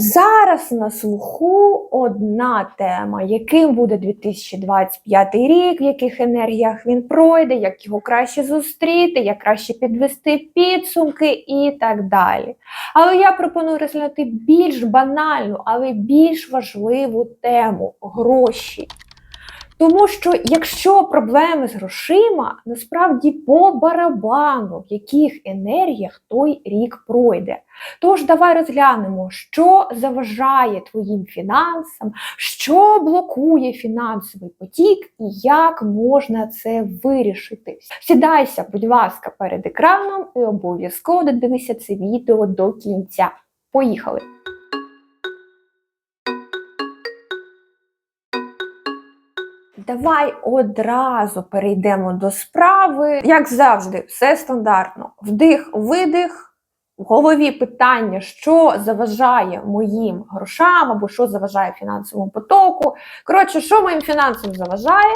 Зараз на слуху одна тема, яким буде 2025 рік, в яких енергіях він пройде, як його краще зустріти, як краще підвести підсумки і так далі. Але я пропоную розглянути більш банальну, але більш важливу тему гроші. Тому що якщо проблеми з грошима, насправді по барабану, в яких енергіях той рік пройде. Тож давай розглянемо, що заважає твоїм фінансам, що блокує фінансовий потік і як можна це вирішити. Сідайся, будь ласка, перед екраном і обов'язково додивися це відео до кінця. Поїхали! Давай одразу перейдемо до справи. Як завжди, все стандартно. Вдих, видих. В голові питання, що заважає моїм грошам або що заважає фінансовому потоку. Коротше, що моїм фінансам заважає,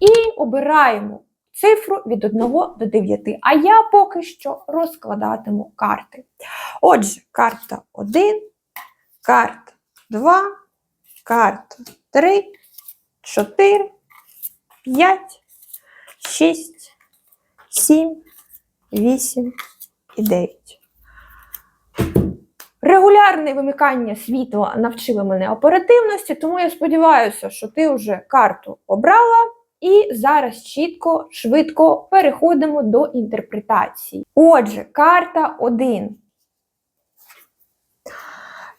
і обираємо цифру від 1 до 9. А я поки що розкладатиму карти. Отже, карта 1, карта 2, карта 3, 4, 5, 6, 7, 8 і 9. Регулярне вимикання світла навчило мене оперативності, тому я сподіваюся, що ти вже карту обрала. І зараз чітко, швидко переходимо до інтерпретації. Отже, карта 1.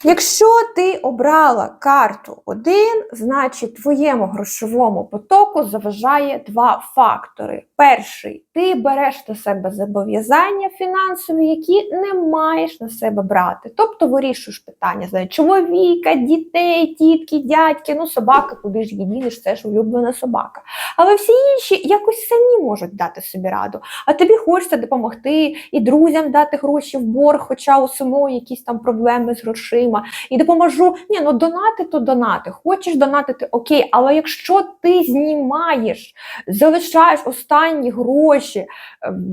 Якщо ти обрала карту 1, значить твоєму грошовому потоку заважає два фактори. Перший, ти береш на себе зобов'язання фінансові, які не маєш на себе брати. Тобто вирішуєш питання знає, чоловіка, дітей, тітки, дядьки, ну собака, куди ж її це ж улюблена собака. Але всі інші якось самі можуть дати собі раду. А тобі хочеться допомогти і друзям дати гроші в борг, хоча у самої якісь там проблеми з грошима. І допоможу. Ні, ну донати, то донати. Хочеш донатити, окей, але якщо ти знімаєш, залишаєш останні гроші, е,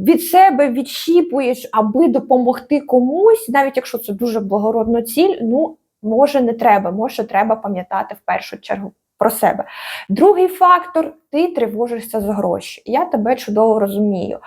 від себе відщіпуєш, аби допомогти комусь, навіть якщо це дуже благородна ціль, ну може не треба, може треба пам'ятати в першу чергу. Про себе. Другий фактор ти тривожишся за гроші. Я тебе чудово розумію.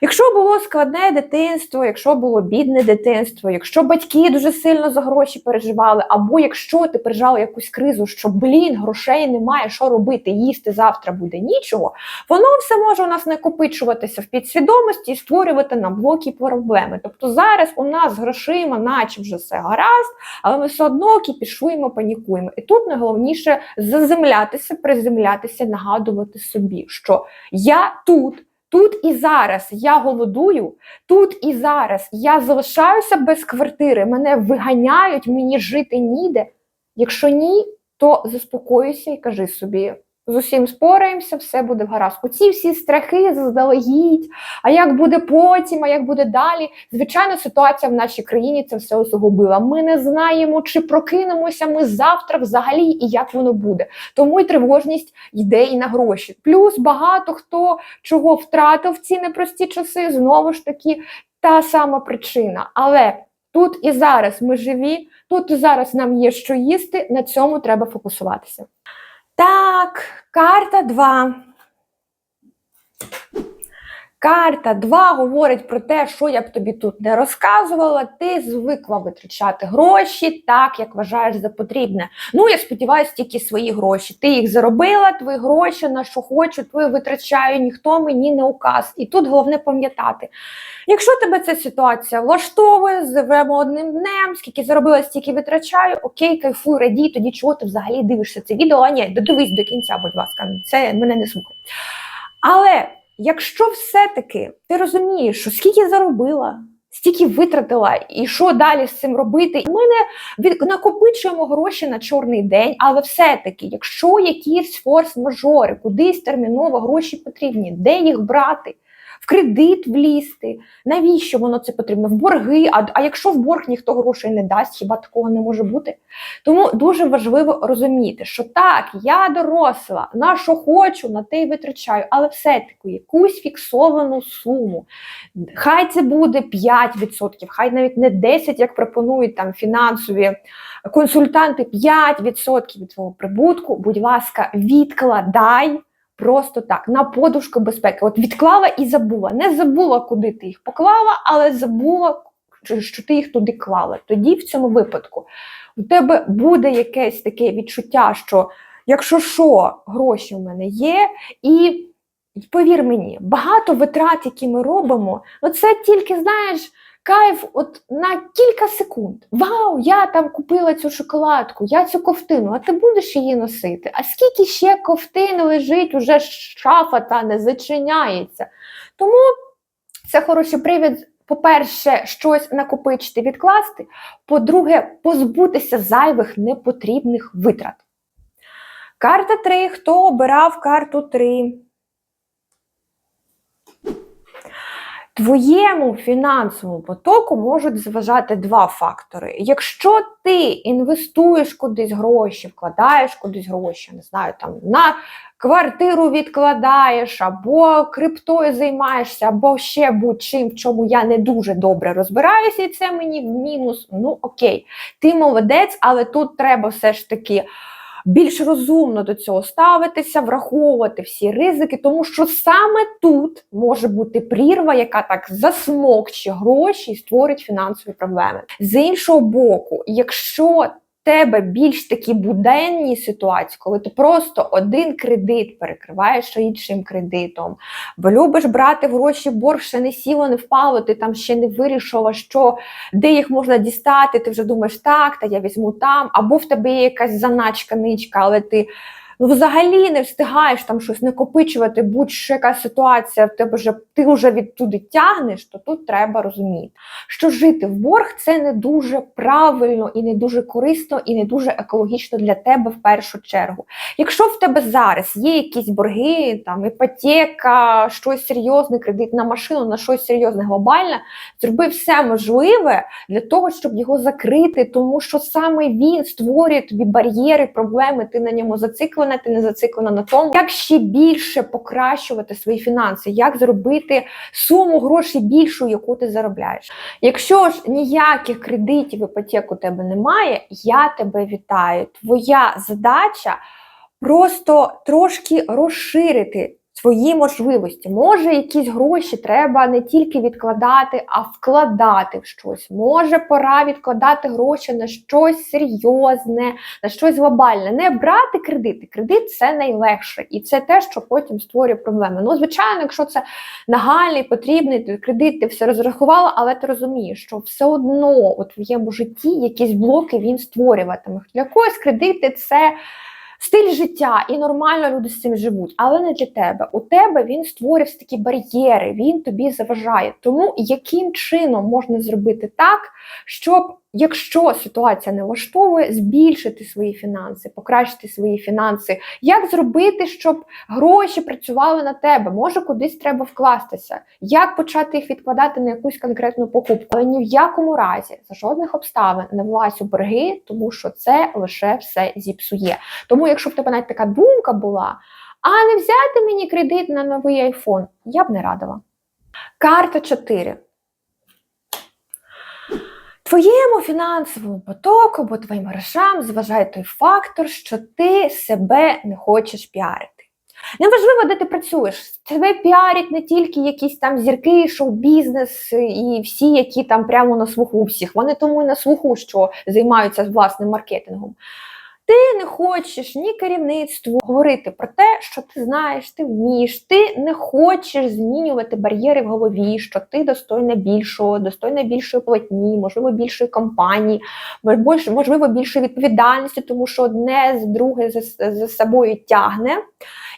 Якщо було складне дитинство, якщо було бідне дитинство, якщо батьки дуже сильно за гроші переживали, або якщо ти переживала якусь кризу, що блін, грошей немає, що робити, їсти завтра буде нічого, воно все може у нас накопичуватися в підсвідомості і створювати нам блоки проблеми. Тобто зараз у нас з грошима, наче вже все гаразд, але ми все одно кіпішуємо, панікуємо. І тут найголовніше заземлятися, приземлятися, нагадувати собі, що я тут. Тут і зараз я голодую, тут і зараз я залишаюся без квартири, мене виганяють, мені жити ніде. Якщо ні, то заспокоюся і кажи собі: з усім спораємося, все буде гаразд. Оці всі страхи заздалегідь, а як буде потім, а як буде далі. Звичайно, ситуація в нашій країні це все усугубила. Ми не знаємо, чи прокинемося ми завтра взагалі і як воно буде. Тому й тривожність йде і на гроші. Плюс багато хто чого втратив в ці непрості часи, знову ж таки, та сама причина. Але тут і зараз ми живі, тут зараз нам є що їсти, на цьому треба фокусуватися. Так, карта 2. Карта 2 говорить про те, що я б тобі тут не розказувала. Ти звикла витрачати гроші так, як вважаєш за потрібне. Ну, я сподіваюся, тільки свої гроші. Ти їх заробила, твої гроші, на що хочу, твої витрачаю, ніхто мені не указ. І тут головне пам'ятати. Якщо тебе ця ситуація влаштовує, живемо одним днем, скільки заробила, стільки витрачаю, окей, кайфуй, радій, тоді чого ти взагалі дивишся це відео, а ні, додивись до кінця, будь ласка, це мене не слухай. Але. Якщо все-таки ти розумієш, що скільки заробила, стільки витратила, і що далі з цим робити, ми не накопичуємо гроші на чорний день, але все-таки, якщо якісь форс-мажори, кудись терміново гроші потрібні, де їх брати? В кредит влізти. Навіщо воно це потрібно? В борги. А, а якщо в борг ніхто грошей не дасть, хіба такого не може бути? Тому дуже важливо розуміти, що так, я доросла, на що хочу, на те й витрачаю, але все-таки якусь фіксовану суму. Хай це буде 5%, хай навіть не 10%, як пропонують там фінансові консультанти, 5% від твого прибутку, будь ласка, відкладай. Просто так, на подушку безпеки. От відклала і забула. Не забула, куди ти їх поклала, але забула, що ти їх туди клала. Тоді в цьому випадку у тебе буде якесь таке відчуття, що якщо що, гроші в мене є, і повір мені, багато витрат, які ми робимо, ну це тільки, знаєш, кайф от на кілька секунд. Вау, я там купила цю шоколадку, я цю ковтину, а ти будеш її носити? А скільки ще ковтин лежить, уже шафа та не зачиняється. Тому це хороший привід. По-перше, щось накопичити, відкласти. По-друге, позбутися зайвих непотрібних витрат. Карта 3. Хто обирав карту 3? Твоєму фінансовому потоку можуть зважати два фактори. Якщо ти інвестуєш кудись гроші, вкладаєш кудись гроші, не знаю, там на квартиру відкладаєш, або криптою займаєшся, або ще будь-чим, в чому я не дуже добре розбираюся, і це мені в мінус. Ну окей, ти молодець, але тут треба все ж таки більш розумно до цього ставитися, враховувати всі ризики, тому що саме тут може бути прірва, яка так засмокче гроші і створить фінансові проблеми. З іншого боку, якщо тебе більш такі буденні ситуації, коли ти просто один кредит перекриваєш іншим кредитом, бо любиш брати гроші борг, ще не сіло, не впало, ти там ще не вирішила, що де їх можна дістати, ти вже думаєш, так, та я візьму там, або в тебе є якась заначка, ничка, але ти ну взагалі не встигаєш там щось накопичувати, будь-що яка ситуація, в тебе вже ти вже відтуди тягнеш, то тут треба розуміти, що жити в борг це не дуже правильно і не дуже корисно, і не дуже екологічно для тебе в першу чергу. Якщо в тебе зараз є якісь борги, там іпотека, щось серйозне, кредит на машину, на щось серйозне, глобальне, зроби все можливе для того, щоб його закрити, тому що саме він створює тобі бар'єри, проблеми, ти на ньому зациклена зациклена, ти не зациклена на тому, як ще більше покращувати свої фінанси, як зробити суму грошей більшу, яку ти заробляєш. Якщо ж ніяких кредитів іпотек у тебе немає, я тебе вітаю. Твоя задача просто трошки розширити свої можливості. Може, якісь гроші треба не тільки відкладати, а вкладати в щось. Може, пора відкладати гроші на щось серйозне, на щось глобальне. Не брати кредити. Кредит це найлегше, і це те, що потім створює проблеми. Ну, звичайно, якщо це нагальний, потрібний кредит, ти все розрахувала, але ти розумієш, що все одно у твоєму житті якісь блоки він створюватиме. Для когось кредити це стиль життя, і нормально люди з цим живуть, але не для тебе. У тебе він створив такі бар'єри, він тобі заважає. Тому яким чином можна зробити так, щоб Якщо ситуація не влаштовує, збільшити свої фінанси, покращити свої фінанси, як зробити, щоб гроші працювали на тебе? Може, кудись треба вкластися, як почати їх відкладати на якусь конкретну покупку, але ні в якому разі за жодних обставин не влазь у борги, тому що це лише все зіпсує. Тому, якщо в тебе навіть така думка була, а не взяти мені кредит на новий айфон, я б не радила. Карта 4 твоєму фінансовому потоку або твоїм грошам зважає той фактор, що ти себе не хочеш піарити. Неважливо, де ти працюєш. Тебе піарять не тільки якісь там зірки, шоу-бізнес і всі, які там прямо на слуху всіх. Вони тому і на слуху, що займаються власним маркетингом. Ти не хочеш ні керівництву говорити про те, що ти знаєш, ти вмієш, ти не хочеш змінювати бар'єри в голові, що ти достойна більшого, достойна більшої платні, можливо, більшої компанії, можливо, більшої відповідальності, тому що одне з друге за, за собою тягне.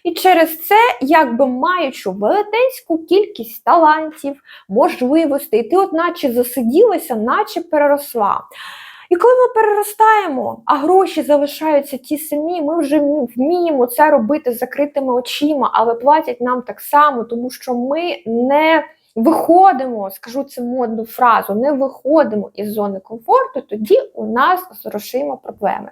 І через це, якби маючи велетенську кількість талантів, можливостей, ти, от наче засиділася, наче переросла. І коли ми переростаємо, а гроші залишаються ті самі, ми вже вміємо це робити з закритими очима, але платять нам так само, тому що ми не виходимо, скажу цю модну фразу, не виходимо із зони комфорту, тоді у нас з грошима проблеми.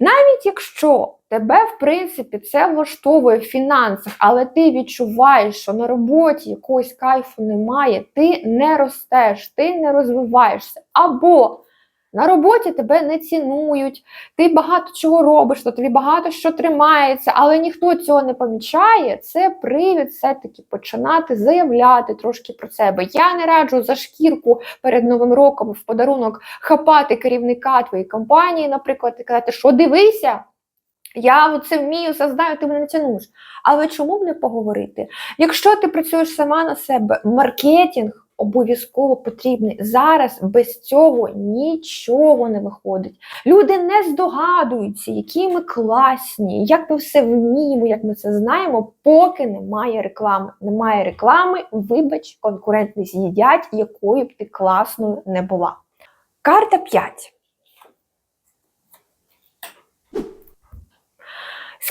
Навіть якщо тебе, в принципі, це влаштовує в фінансах, але ти відчуваєш, що на роботі якогось кайфу немає, ти не ростеш, ти не розвиваєшся. Або на роботі тебе не цінують, ти багато чого робиш, то тобі багато що тримається, але ніхто цього не помічає. Це привід все-таки починати заявляти трошки про себе. Я не раджу за шкірку перед новим роком в подарунок хапати керівника твоєї компанії, наприклад, і казати, що дивися. Я це вмію, це знаю, ти мене не цінуєш. Але чому б не поговорити? Якщо ти працюєш сама на себе, маркетинг обов'язково потрібний. Зараз без цього нічого не виходить. Люди не здогадуються, які ми класні, як ми все вміємо, як ми це знаємо, поки немає реклами. Немає реклами, вибач, конкуренти з'їдять, якою б ти класною не була. Карта 5.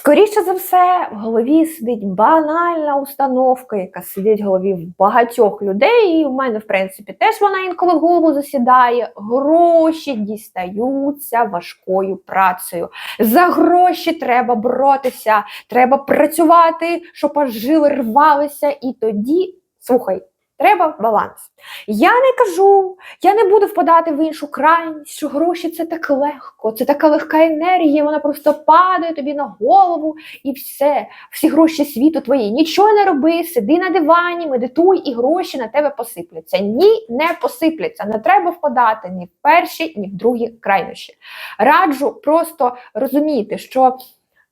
Скоріше за все, в голові сидить банальна установка, яка сидить в голові в багатьох людей, і в мене, в принципі, теж вона інколи в голову засідає. Гроші дістаються важкою працею. За гроші треба боротися, треба працювати, щоб аж жили рвалися, і тоді, слухай, треба баланс. Я не кажу, я не буду впадати в іншу крайність, що гроші це так легко, це така легка енергія, вона просто падає тобі на голову і все. Всі гроші світу твої. Нічого не роби, сиди на дивані, медитуй, і гроші на тебе посипляться. Ні, не посипляться. Не треба впадати ні в перші, ні в другі крайнощі. Раджу просто розуміти, що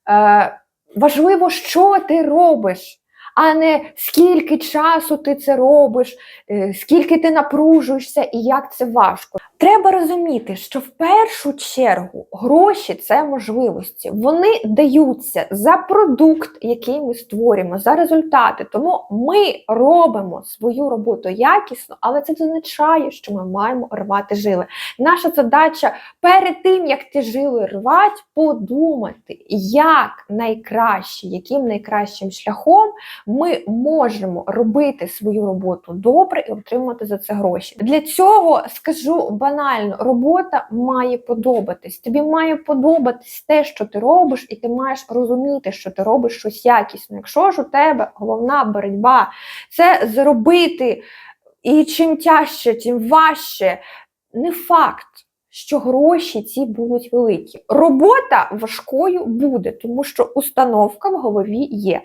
е, важливо, що ти робиш а не скільки часу ти це робиш, е, скільки ти напружуєшся і як це важко. Треба розуміти, що в першу чергу гроші це можливості. Вони даються за продукт, який ми створюємо, за результати. Тому ми робимо свою роботу якісно, але це означає, що ми маємо рвати жили. Наша задача перед тим, як ти жили рвати, подумати, як найкраще, яким найкращим шляхом ми можемо робити свою роботу добре і отримати за це гроші. Для цього скажу банально, робота має подобатись. Тобі має подобатись те, що ти робиш, і ти маєш розуміти, що ти робиш щось якісно. Якщо ж у тебе головна боротьба це зробити, і чим тяжче, тим важче, не факт. Що гроші ці будуть великі. Робота важкою буде, тому що установка в голові є.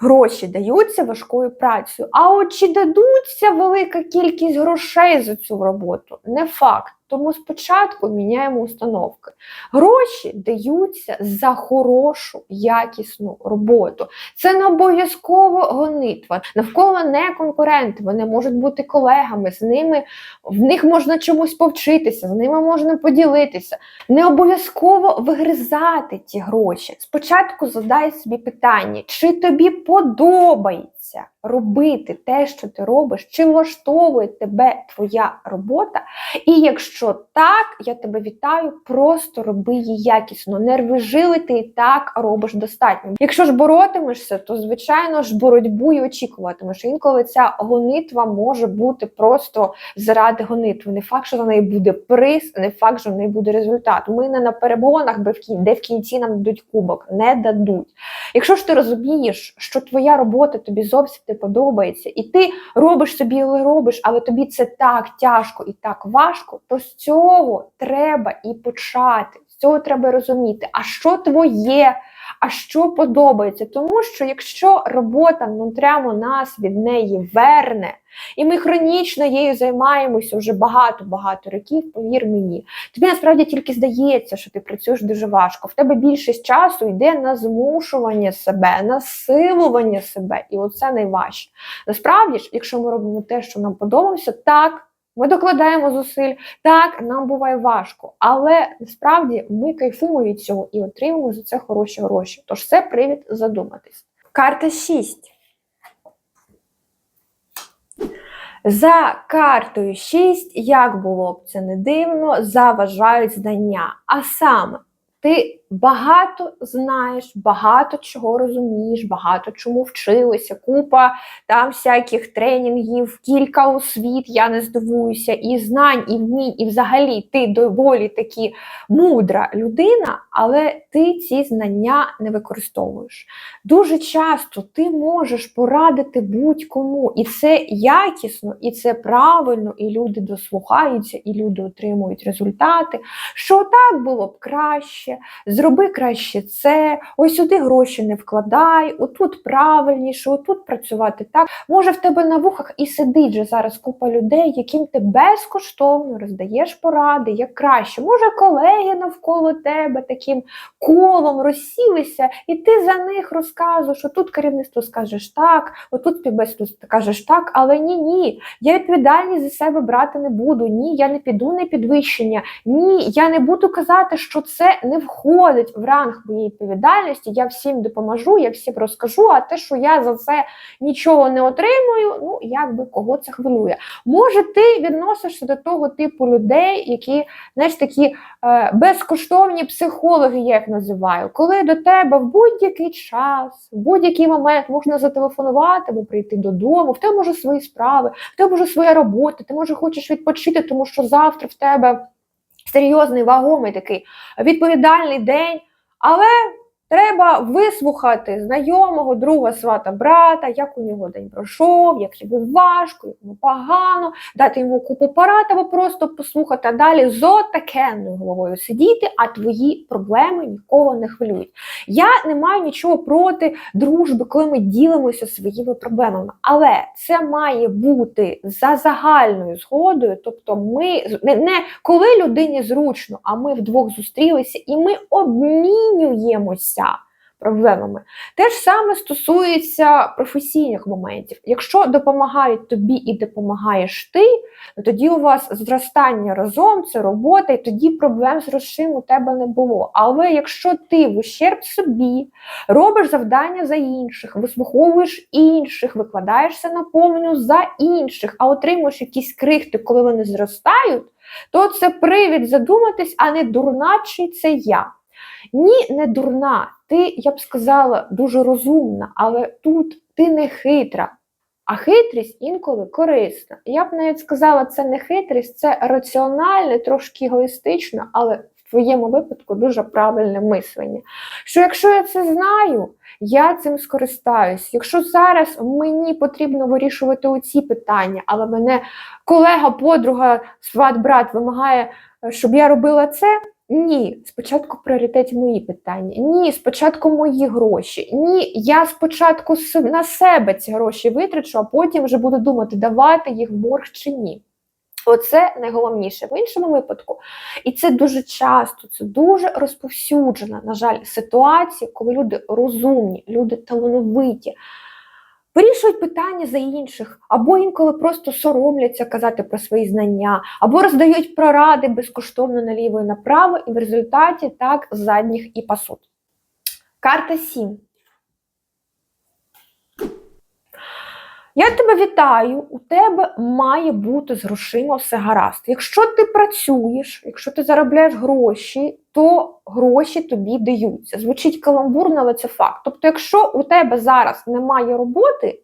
Гроші даються важкою працею. А от чи дадуться велика кількість грошей за цю роботу? Не факт. Тому спочатку міняємо установки. Гроші даються за хорошу, якісну роботу. Це не обов'язково гонитва. Навколо не конкуренти, вони можуть бути колегами, з ними в них можна чомусь повчитися, з ними можна поділитися. Не обов'язково вигризати ті гроші. Спочатку задай собі питання, чи тобі подобається робити те, що ти робиш, чи влаштовує тебе твоя робота. І якщо так, я тебе вітаю, просто роби її якісно. Жили, ти і так робиш достатньо. Якщо ж боротимешся, то звичайно ж боротьбу і очікуватимеш. Інколи ця гонитва може бути просто заради гонитви. Не факт, що за неї буде приз, не факт, що в неї буде результат. Ми не на перегонах, де в кінці нам дадуть кубок, не дадуть. Якщо ж ти розумієш, що твоя робота тобі зовсім не подобається, і ти робиш собі, але робиш, але тобі це так тяжко і так важко, то з цього треба і почати. З цього треба розуміти, а що твоє, а що подобається. Тому що якщо робота внутрямо нас від неї верне, і ми хронічно її займаємося вже багато-багато років, повір мені, тобі насправді тільки здається, що ти працюєш дуже важко. В тебе більшість часу йде на змушування себе, на силування себе, і оце найважче. Насправді ж, якщо ми робимо те, що нам подобається, так. Ми докладаємо зусиль, так, нам буває важко, але насправді ми кайфуємо від цього і отримуємо за це хороші гроші. Тож це привід задуматись. Карта 6. За картою 6, як було б це не дивно, заважають знання. А саме, ти багато знаєш, багато чого розумієш, багато чому вчилася, купа там всяких тренінгів, кілька освіт, я не здивуюся, і знань, і вмінь, і взагалі ти доволі таки мудра людина, але ти ці знання не використовуєш. Дуже часто ти можеш порадити будь-кому, і це якісно, і це правильно, і люди дослухаються, і люди отримують результати. Що так було б краще, зроби краще це, ось сюди гроші не вкладай, отут правильніше, отут працювати так. Може, в тебе на вухах і сидить же зараз купа людей, яким ти безкоштовно роздаєш поради, як краще. Може, колеги навколо тебе таким колом розсілися, і ти за них розказуєш, що тут керівництво скажеш так, отут співбесіду скажеш так, але ні, ні. Я відповідальність за себе брати не буду. Ні, я не піду на підвищення. Ні, я не буду казати, що це не входить в ранг моєї відповідальності. Я всім допоможу, я всім розкажу. А те, що я за це нічого не отримую, ну якби кого це хвилює. Може, ти відносишся до того типу людей, які знаєш, такі е, безкоштовні психологи, я їх називаю, коли до тебе в будь-який час, в будь-який момент можна зателефонувати або прийти додому, в тебе може свої справи, в тебе може своя робота, ти може хочеш відпочити, тому що завтра в тебе серйозний, вагомий такий відповідальний день. Але треба вислухати знайомого, друга, свата, брата, як у нього день пройшов, як йому важко, як йому погано, дати йому купу порад або просто послухати, а далі з отакенною головою сидіти, а твої проблеми нікого не хвилюють. Я не маю нічого проти дружби, коли ми ділимося своїми проблемами. Але це має бути за загальною згодою. Тобто, ми не, не коли людині зручно, а ми вдвох зустрілися і ми обмінюємося проблемами. Те ж саме стосується професійних моментів. Якщо допомагають тобі і допомагаєш ти, то тоді у вас зростання разом, це робота, і тоді проблем з грошима у тебе не було. Але якщо ти в ущерб собі робиш завдання за інших, вислуховуєш інших, викладаєшся наповню за інших, а отримуєш якісь крихти, коли вони зростають, то це привід задуматись, а не дурна чи це я. Ні, не дурна, ти, я б сказала, дуже розумна, але тут ти не хитра. А хитрість інколи корисна. Я б навіть сказала, це не хитрість, це раціональне, трошки егоїстично, але в твоєму випадку дуже правильне мислення. Що якщо я це знаю, я цим скористаюсь. Якщо зараз мені потрібно вирішувати оці питання, але мене колега, подруга, сват, брат вимагає, щоб я робила це. Ні, спочатку пріоритет мої питання. Ні, спочатку мої гроші. Ні, я спочатку на себе ці гроші витрачу, а потім вже буду думати, давати їх в борг чи ні. Оце найголовніше в іншому випадку. І це дуже часто, це дуже розповсюджена, на жаль, ситуація, коли люди розумні, люди талановиті. Вирішують питання за інших, або інколи просто соромляться казати про свої знання, або роздають проради безкоштовно наліво і направо, і в результаті так задніх і пасуть. Карта 7. Я тебе вітаю, у тебе має бути з грошима все гаразд. Якщо ти працюєш, якщо ти заробляєш гроші, то гроші тобі даються. Звучить каламбурно, але це факт. Тобто, якщо у тебе зараз немає роботи,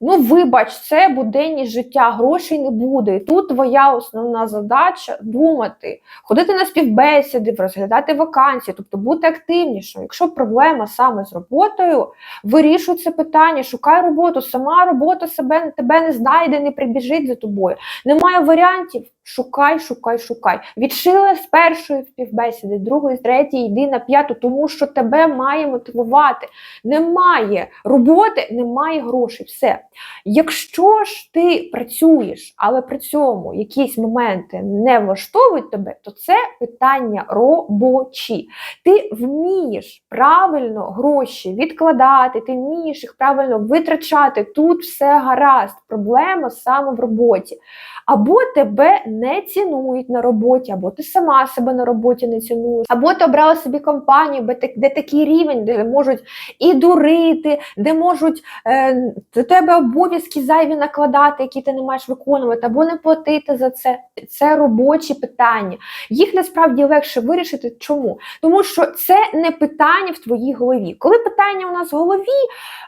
ну вибач, це буденність життя, грошей не буде. І тут твоя основна задача думати, ходити на співбесіди, розглядати вакансії, тобто бути активнішим. Якщо проблема саме з роботою, вирішуй це питання, шукай роботу, сама робота себе тебе не знайде, не прибіжить за тобою. Немає варіантів. Шукай, шукай, шукай. Відшила з першої співбесіди, з другої, з третьої, йди на п'яту, тому що тебе має мотивувати. Немає роботи, немає грошей. Все. Якщо ж ти працюєш, але при цьому якісь моменти не влаштовують тебе, то це питання робочі. Ти вмієш правильно гроші відкладати, ти вмієш їх правильно витрачати. Тут все гаразд. Проблема саме в роботі. Або тебе не цінують на роботі, або ти сама себе на роботі не цінуєш, або ти обрала собі компанію, де, такий рівень, де можуть і дурити, де можуть е, тебе обов'язки зайві накладати, які ти не маєш виконувати, або не платити за це. Це робочі питання. Їх насправді легше вирішити. Чому? Тому що це не питання в твоїй голові. Коли питання у нас в голові, е,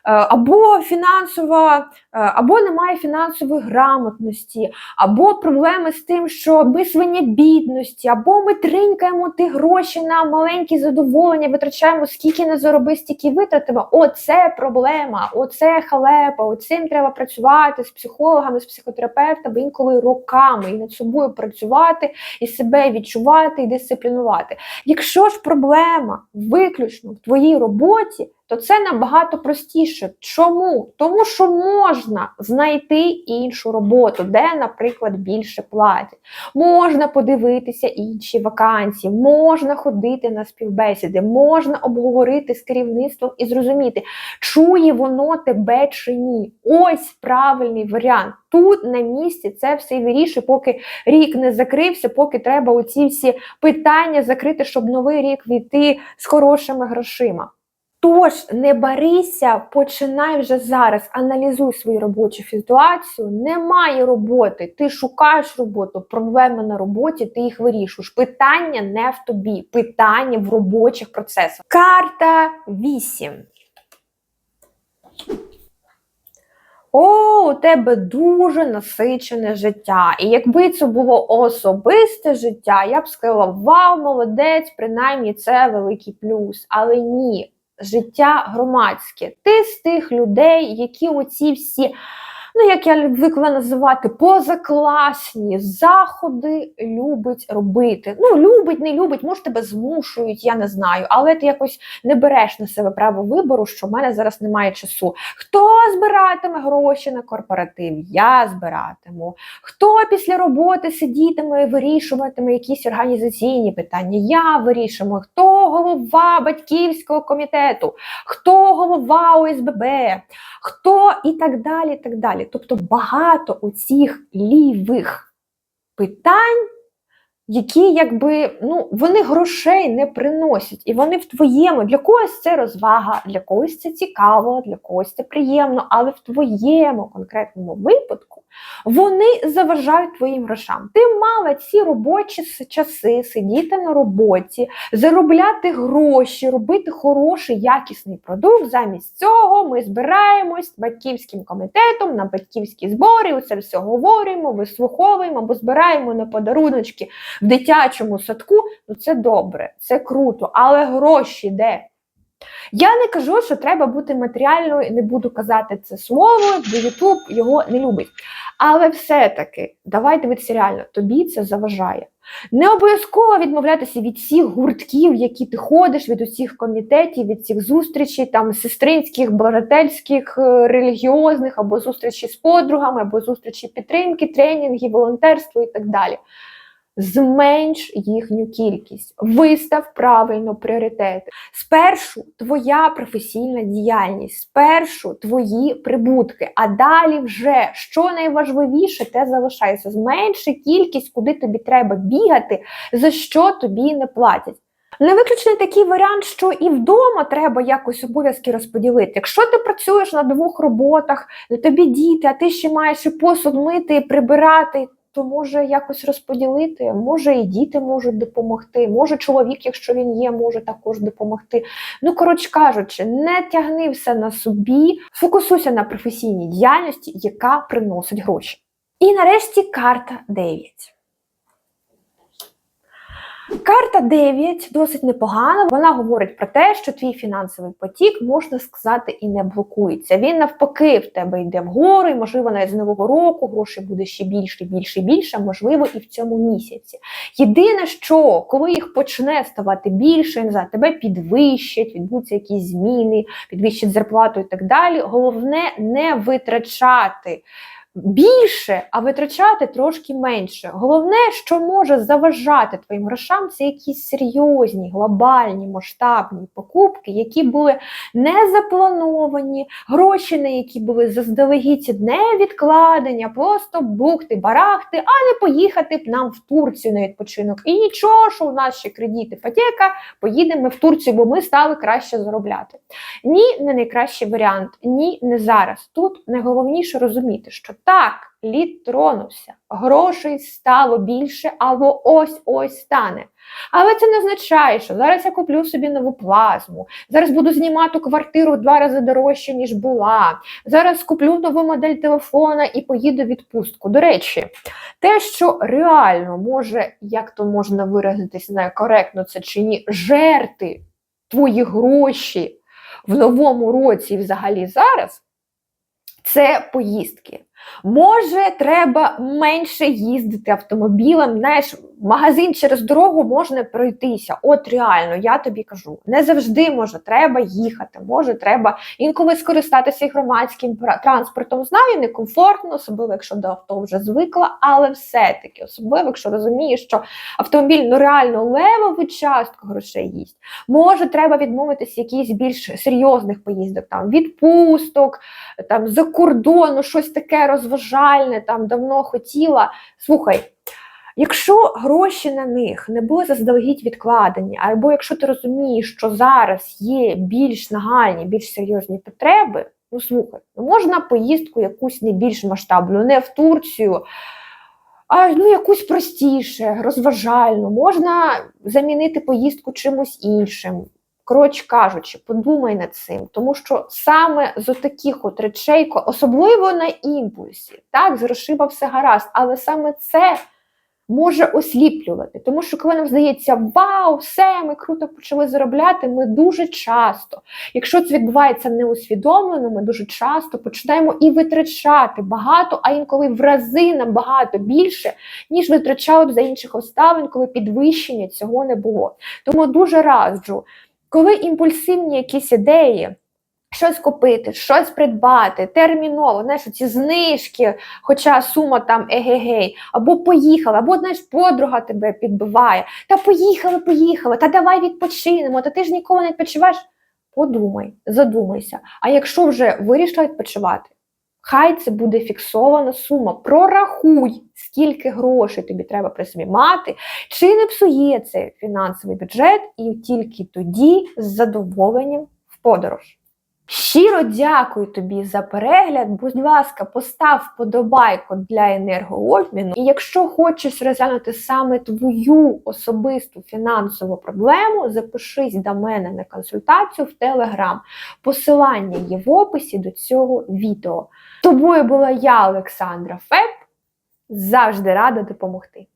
або фінансова, е, або немає фінансової грамотності, або проблеми з тим, що ми свиня бідності, або ми тринькаємо ті гроші на маленькі задоволення, витрачаємо скільки не зароби, стільки витратимо. Оце проблема, оце халепа, оцим треба працювати з психологами, з психотерапевтами, інколи роками і над собою працювати, і себе відчувати, і дисциплінувати. Якщо ж проблема виключно в твоїй роботі, то це набагато простіше. Чому? Тому що можна знайти іншу роботу, де, наприклад, більше платять. Можна подивитися інші вакансії, можна ходити на співбесіди, можна обговорити з керівництвом і зрозуміти, чує воно тебе чи ні. Ось правильний варіант. Тут на місці це все вирішує, поки рік не закрився, поки треба оці всі питання закрити, щоб новий рік війти з хорошими грошима. Тож не барися, починай вже зараз, аналізуй свою робочу ситуацію. Немає роботи, ти шукаєш роботу, проблеми на роботі, ти їх вирішуєш. Питання не в тобі, питання в робочих процесах. Карта 8. О, у тебе дуже насичене життя. І якби це було особисте життя, я б сказала: Вау, молодець, принаймні це великий плюс. Але ні, життя громадське. Ти з тих людей, які оці всі, ну як я звикла називати, позакласні заходи любить робити. Ну, любить, не любить, може тебе змушують, я не знаю, але ти якось не береш на себе право вибору, що в мене зараз немає часу. Хто збиратиме гроші на корпоратив? Я збиратиму. Хто після роботи сидітиме і вирішуватиме якісь організаційні питання? Я вирішую. Хто голова батьківського комітету? Хто голова ОСББ? Хто і так далі. і так далі. Тобто багато оцих лівих питань, які якби ну вони грошей не приносять, і вони в твоєму для когось це розвага, для когось це цікаво, для когось це приємно, але в твоєму конкретному випадку вони заважають твоїм грошам. Ти мала ці робочі часи сидіти на роботі, заробляти гроші, робити хороший якісний продукт. Замість цього ми збираємось батьківським комітетом на батьківські збори. Оце все говоримо, вислуховуємо або збираємо на подаруночки в дитячому садку. Ну це добре, це круто, але гроші де? Я не кажу, що треба бути матеріальною, не буду казати це слово, бо Ютуб його не любить. Але все-таки давай дивитися реально, тобі це заважає. Не обов'язково відмовлятися від всіх гуртків, які ти ходиш, від усіх комітетів, від всіх зустрічей, там сестринських, брательських, е, релігіозних, або зустрічі з подругами, або зустрічі підтримки, тренінги, волонтерство і так далі. Зменш їхню кількість, вистав правильно пріоритети. Спершу твоя професійна діяльність, спершу твої прибутки, а далі вже що найважливіше, те залишається. Зменши кількість, куди тобі треба бігати, за що тобі не платять. Не виключений такий варіант, що і вдома треба якось обов'язки розподілити. Якщо ти працюєш на двох роботах, тобі діти, а ти ще маєш і посуд мити, і прибирати, то може якось розподілити. Може, і діти можуть допомогти. Може, чоловік, якщо він є, може також допомогти. Ну, коротше кажучи, не тягни все на собі, фокусуйся на професійній діяльності, яка приносить гроші. І нарешті карта 9. Карта 9 досить непогана. Вона говорить про те, що твій фінансовий потік, можна сказати, і не блокується. Він навпаки в тебе йде вгору, і можливо, навіть з нового року грошей буде ще більше, більше, більше, можливо, і в цьому місяці. Єдине, що коли їх почне ставати більше, не знаю, тебе підвищать, відбудуться якісь зміни, підвищать зарплату і так далі. Головне не витрачати більше, а витрачати трошки менше. Головне, що може заважати твоїм грошам, це якісь серйозні, глобальні, масштабні покупки, які були не заплановані, гроші, на які були заздалегідь не відкладення, просто бухти, барахти, а не поїхати б нам в Турцію на відпочинок. І нічого, що у нас ще кредит, іпотека, поїдемо ми в Турцію, бо ми стали краще заробляти. Ні, не найкращий варіант, ні, не зараз. Тут найголовніше розуміти, що так, лід тронувся, грошей стало більше, або ось-ось стане. Але це не означає, що зараз я куплю собі нову плазму, зараз буду знімати квартиру в два рази дорожче, ніж була. Зараз куплю нову модель телефона і поїду в відпустку. До речі, те, що реально може, як то можна виразитись, не коректно це чи ні, жерти твої гроші в новому році і взагалі зараз, це поїздки. Може, треба менше їздити автомобілем. Знаєш, магазин через дорогу можна пройтися. От реально, я тобі кажу, не завжди може треба їхати. Може, треба інколи скористатися громадським транспортом. Знаю, некомфортно, особливо якщо до авто вже звикла, але все-таки, особливо, якщо розумієш, що автомобіль ну реально левову частку грошей їсть. Може, треба відмовитися якісь більш серйозних поїздок, там відпусток, там за кордону, щось таке розважальне, там давно хотіла. Слухай. Якщо гроші на них не були заздалегідь відкладені, або якщо ти розумієш, що зараз є більш нагальні, більш серйозні потреби, ну слухай, ну можна поїздку якусь не більш масштабну, не в Турцію, а ну якусь простіше, розважальну, можна замінити поїздку чимось іншим. Коротше кажучи, подумай над цим, тому що саме з таких от речей, особливо на імпульсі, так, з грошима все гаразд, але саме це може осліплювати. Тому що коли нам здається, вау, все, ми круто почали заробляти, ми дуже часто, якщо це відбувається неусвідомлено, ми дуже часто починаємо і витрачати багато, а інколи в рази набагато більше, ніж витрачали б за інших обставин, коли підвищення цього не було. Тому дуже раджу, коли імпульсивні якісь ідеї. Щось купити, щось придбати, терміново, знаєш, ці знижки, хоча сума там егегей, або поїхала, або знаєш, подруга тебе підбиває. Та поїхали, поїхали, та давай відпочинемо, та ти ж ніколи не відпочиваєш. Подумай, задумайся. А якщо вже вирішила відпочивати, хай це буде фіксована сума. Прорахуй, скільки грошей тобі треба при собі мати, чи не псує цей фінансовий бюджет, і тільки тоді з задоволенням в подорож. Щиро дякую тобі за перегляд. Будь ласка, постав вподобайку для енергообміну. І якщо хочеш розглянути саме твою особисту фінансову проблему, запишись до мене на консультацію в Телеграм. Посилання є в описі до цього відео. Тобою була я, Олександра Феб. Завжди рада допомогти.